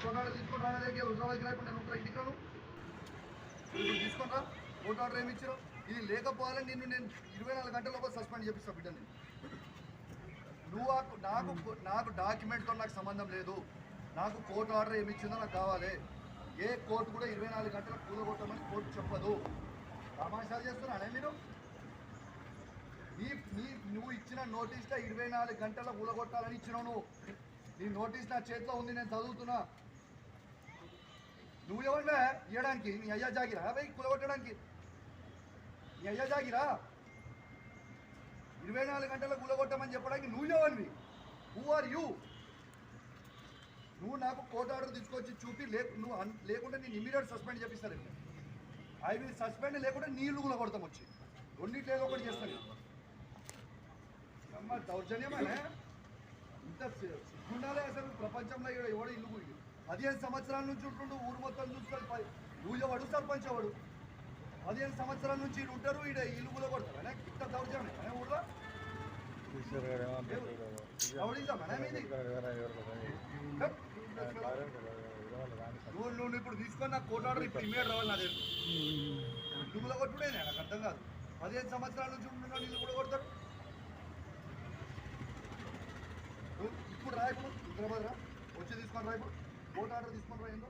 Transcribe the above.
ఇంకే హుజరాబాద్కి రాకుండా నేను ఉంటా ఇంటికి రాను ఇప్పుడు తీసుకుంటా కోర్టు ఆర్డర్ ఏమి ఇచ్చారు ఇది లేకపోవాలని నిన్ను నేను ఇరవై నాలుగు గంటల సస్పెండ్ చేపిస్తా బిడ్డ నేను నువ్వు నాకు నాకు డాక్యుమెంట్తో నాకు సంబంధం లేదు. నాకు కోర్టు ఆర్డర్ ఏమి ఇచ్చిందో నాకు కావాలి. ఏ కోర్టు కూడా ఇరవై నాలుగు గంటలకు కూలగొట్టమని కోర్టు చెప్పదు. తమాషాలు చేస్తున్నానే మీరు? నీ నీ నువ్వు ఇచ్చిన నోటీస్లో ఇరవై నాలుగు గంటల కూలగొట్టాలని ఇచ్చినావు నువ్వు. నీ నోటీస్ నా చేతిలో ఉంది నేను చదువుతున్నా. నువ్వు ఎవరినా ఇవ్వడానికి నీ అయ్యా జాగిరా? అబ్బాయి కూలగొట్టడానికి. నీ అయ్యా జాగిరా? ఇరవై నాలుగు గంటల కూలగొట్టమని చెప్పడానికి నువ్వు ఎవరివి? హూ ఆర్ యూ నువ్వు నాకు కోర్టు ఆర్డర్ తీసుకొచ్చి చూపి లేకు నువ్వు అన్- లేకుంటే నేను ఇమీడియట్ సస్పెండ్ చేపిస్తాను ఇక్కడ ఐ విల్ సస్పెండ్ లేకుంటే నీళ్ళు కూడా కొడతాం వచ్చి. రెండింటి ఏదో ఒకటి చేస్తాను అమ్మ దౌర్జన్యమనే ఇంత సిగ్గుండాలే అసలు. ప్రపంచంలో ఎవడో ఇల్లు కూలి పదిహేను సంవత్సరాల నుంచి ఉంటుండు ఊరు మొత్తం చూస్తాడు ఎవడు సర్పంచ్ ఎవడు పదిహేను సంవత్సరాల నుంచి ఈడు ఉంటారు ఈడ ఇల్లు కూడా కొడతారు ఇంత దౌర్జన్యం ఊళ్ళో. నువ్వు నువ్వు ఇప్పుడు తీసుకొని నాకు కోర్టు ఆర్డర్ ఇప్పుడు ఇమీడియట్ రావాలి నా దగ్గర ఇల్లు కూడా కొట్టుడే నాకు అర్థం కాదు. పదిహేను సంవత్సరాల నుంచి ఉంటున్నాడు ఇల్లు కూడా కొడతారు ఇప్పుడు రా ఇప్పుడు హైదరాబాద్ రా వచ్చి తీసుకొని రా ఇప్పుడు కోర్టు ఆర్డర్ తీసుకొని రా ఏందో